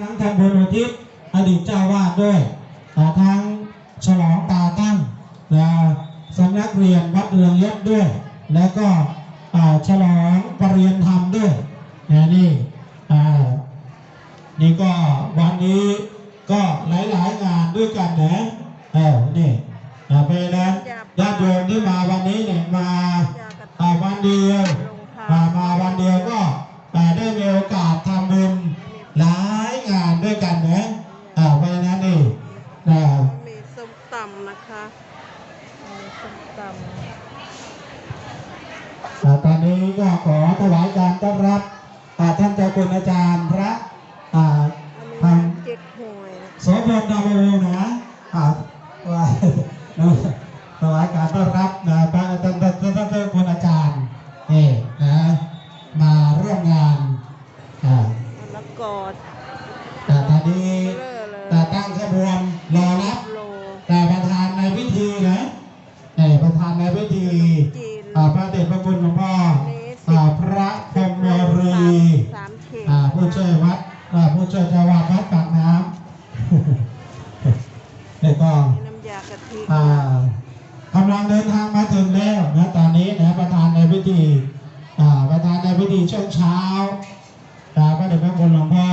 ทั้งทำบุญอุทิศอดีตเจ้าวาดด้วยอ่ทั้งฉลองตาตั้งและสำนักเรียนวัดเรืองยศด้วย แล้วก็ฉลองปรริยนธรรมด้วยนะนี่นี่ก็วันนี้ก็หลายๆงานด้วยกันนะเออนี่อ่เพราะนั้นญาติโยมที่มาวันนี้เนี่ยมาอ่วันเดียวอ่ามาวันเดียวก็อ่ได้มีโอกาสทำบุญหลายงานด้วยกันนะอ่าเพราะฉะนั้นนี่อ่า มีส้มตำนะคะมีส้ม ตำอ่าตอนนี้ก็ขอถวายการต้อนรับอ่าท่านเจ้าคุณอาจารย์พระอ่าอันนี้ทางเจ็ดหวยนะโสพลดาวโวนะอ่าว่าถวายการต้อนรับนะพระท่านท่านท่านท่านเจ้าคุณอาจารย์นี่นะมาร่วมงานอ่าแล้วกอดแต่ตอนนี้ เลอะเลย แต่ตั้งขบวนรอรับ โล แต่ประธานในพิธีนะนี่ประธานในพิธี จีน อ่า พระเดชพระคุณหลวงพ่อนี้สิอ่าพระพรหมรีสามเข่งอ่าผู้ช่วยวัดอ่าผู้ช่วยเจ้าวาดวัดปากน้ำแล้วก็มีน้ำยากะทิอ่ากำลังเดินทางมาถึงแล้วนะตอนนี้นะประธานในพิธีอ่าประธานในพิธีช่วงเช้าอ่าพระเดชพระคุณหลวงพ่อ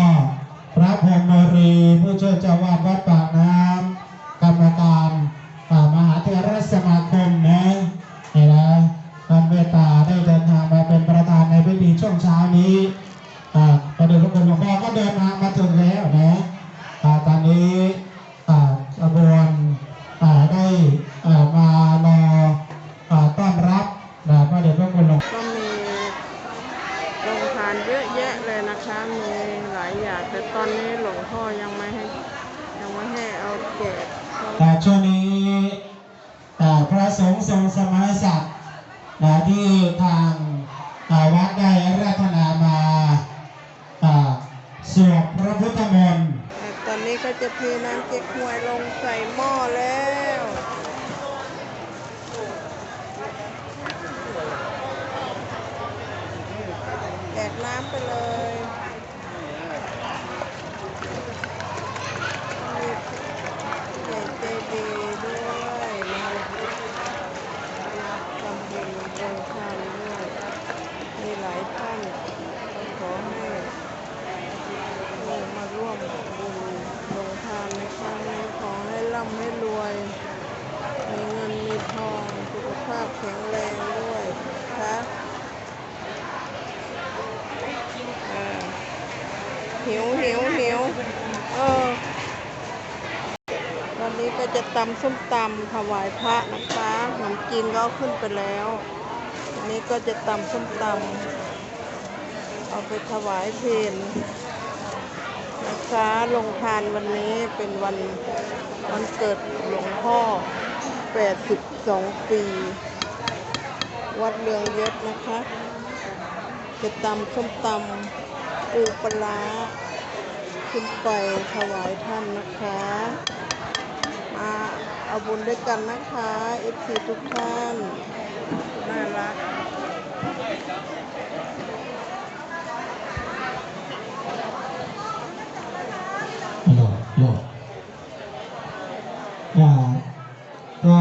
ช่วงนี้พระสงฆ์ทรงสมัยศักดิ์ที่ทางวัดได้รัตนามาอ่าสวดพระพุทธมนต์แต่ตอนนี้ก็จะเทน้ำเก๊กฮวยลงใส่หม้อแล้วแดกน้ำไปเลยมีผู้ใหญ่ใจดีด้วยนะคะทำบุญโรงทานด้วยมีหลายท่านขอให้ ลงมาร่วมบุญลงทานในครั้งนี้ขอ ให้ร่ำให้รวย มีเงินมีทอง สุขภาพแข็งแรงด้วยคะเออหิวหิวหิวเออ วันนี้ก็จะตำส้มตำถวายพระนะคะขนมจีนก็ขึ้นไปแล้ววันนี้ก็จะตำส้มตำเอาไปถวายเพล นะคะลงทานวันนี้เป็นวันวันเกิดหลวงพ่อ 82 ปี วัดเรืองยศนะคะ จะตำส้มตำปูปลาขึ้นไปถวายท่านนะคะ มาเอาบุญด้วยกันนะคะเอฟซีทุกท่าน น่ารัก โหลดโหลดอ่าก็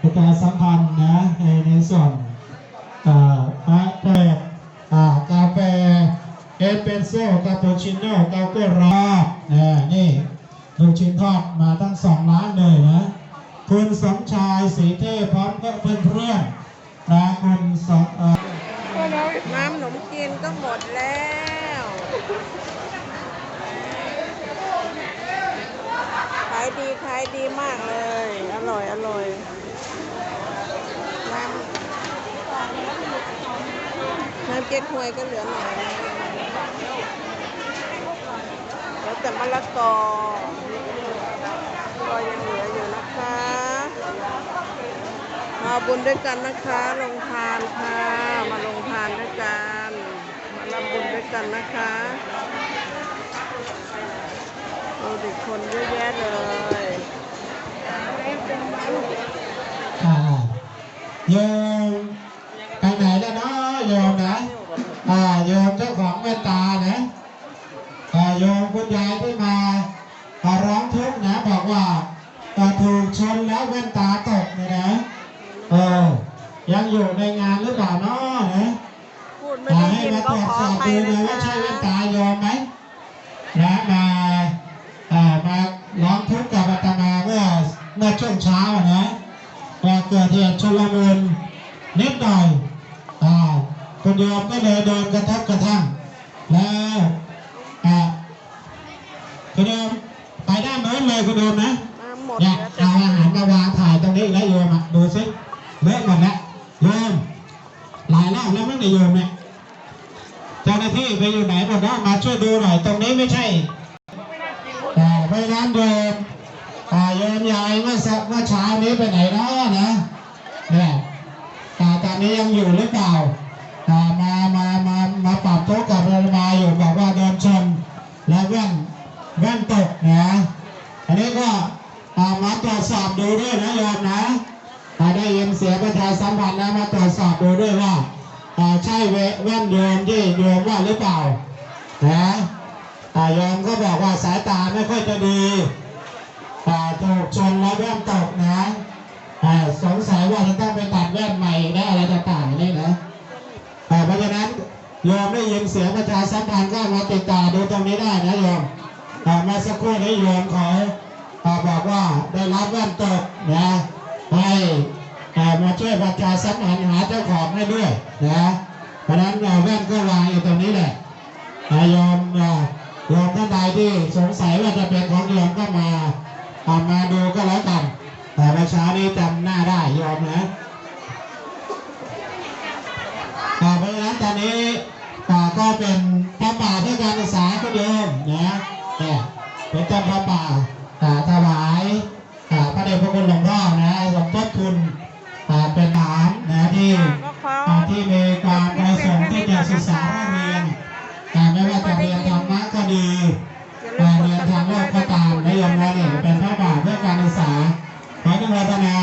ประชาสัมพันธ์นะในในส่วนอ่าพระเปิดอ่ากาแฟ เอสเปรสโซ่คาปูชิโน่กาโกรอนะนี่ลูกชิ้นทอดมาทั้งสองร้านเลยนะคุณสมชายสีเทพพร้อมกับเพื่อนนะคุณสมเอ่อก็แล้วน้ำขนมจีนก็หมดแล้วขายดีขายดีมากเลย อร่อยอร่อยน้ำน้ำเก๊กฮวยก็เหลือหน่อย แล้วแต่มะละกอก็ยังเหลืออยู่นะคะ มาบุญด้วยกันนะคะ ลงทานค่ะ มาลงทานด้วยกัน มารับบุญด้วยกันนะคะโอ้เด็กคนเยอะแยะเลยอ่าโย เอ่อถูกชนแล้วแว่นตาตกเนี่ยนะเออยังอยู่ในงานหรือเปล่าเนาะนะพูดไม่ขอได้ให้ยินมาก็ตรวจขอสออบภัยดูนะเลยว่าคะใช่แว่นตาโยมไหมนะมาเอ่อมาร้องทุกข์กับอาตมาเมื่อเมื่อช่วงเช้าอะนะว่าเกิดเหตุชุลมุนนิดหน่อยอ่าคุณโยมก็เลยโดนกระทบกระทั่งแล้วอ่าคุณโยมไปด้านโน้นเลยคุณโยมนะอ่า หมดเนี่ยแล้วเอาอาหารมาวางถ่ายตรงนี้แล้วโยมอะดูสิเลอะหมดแล้วโยมหลายรอบแล้วมั้งเนี่ยโยมเนี่ยเจ้าหน้าที่ไปอยู่ไหนหมดแล้วมาช่วยดูหน่อยตรงนี้ไม่ใช่แต่เพรานโยมอ่าโยมยายเมื่อสักเมื่อเช้านี้ไปไหนเนาะนะเนี่ยอ่ตอนนี้ยังอยู่หรือเปล่าอ่ามามามามาปรับโต๊ะกับเรามาอยู่บอกว่าโดนชนแล้วแว่นแว่นตกนะอันนี้ก็ อามาตรวจสอบดูด้วยนะโยมนะถ้าได้ยินเสียงประชาสัมพันธ์นะมาตรวจสอบดูด้วยว่าใช่แว่นโยมที่โยมว่าหรือเปล่านะอ่โยมก็บอกว่าสายตาไม่ค่อยจะดีอ่ถูกชนแล้วแว่นตกนะสงสัยว่าจะต้องไปตัดแว่นใหม่ได้อะไรต่างๆนี่นะเพราะฉะนั้นโยมได้ยินเสียงประชาสัมพันธ์ก็มาติดต่อดูตรงนี้ได้นะโยมอ่าเมื่อสักครู่นี้โยมขอ บอกว่าได้รับแว่นตกนะให้อ่มาช่วยประชาสัมพันธ์หาเจ้าของให้ด้วยนะเพราะฉะนั้นแว่นก็วางอยู่ตรงนี้แหละอ่าโยมอ่าโยมท่านใดที่สงสัยว่าจะเป็นของโยมก็มาอ่ามาดูก็แล้วกัน แต่เมื่อเช้านี้จำหน้าได้โยมนะอ่าเพราะฉะนั้นตอนนี้อ่าก็เป็นพระป่าเพื่อการศึกษาก็เดิมนะเป็นต้นพระป่า ที่ที่มีความประสงค์ที่จะศึกษาเรียนแต่ไม่ว่าจะเรียนธรรมะก็ดีเรียนทางโลกก็ตามได้ยอมว่าเลยเป็นพระบาทเพื่อการศึกษาขออนุโมทนา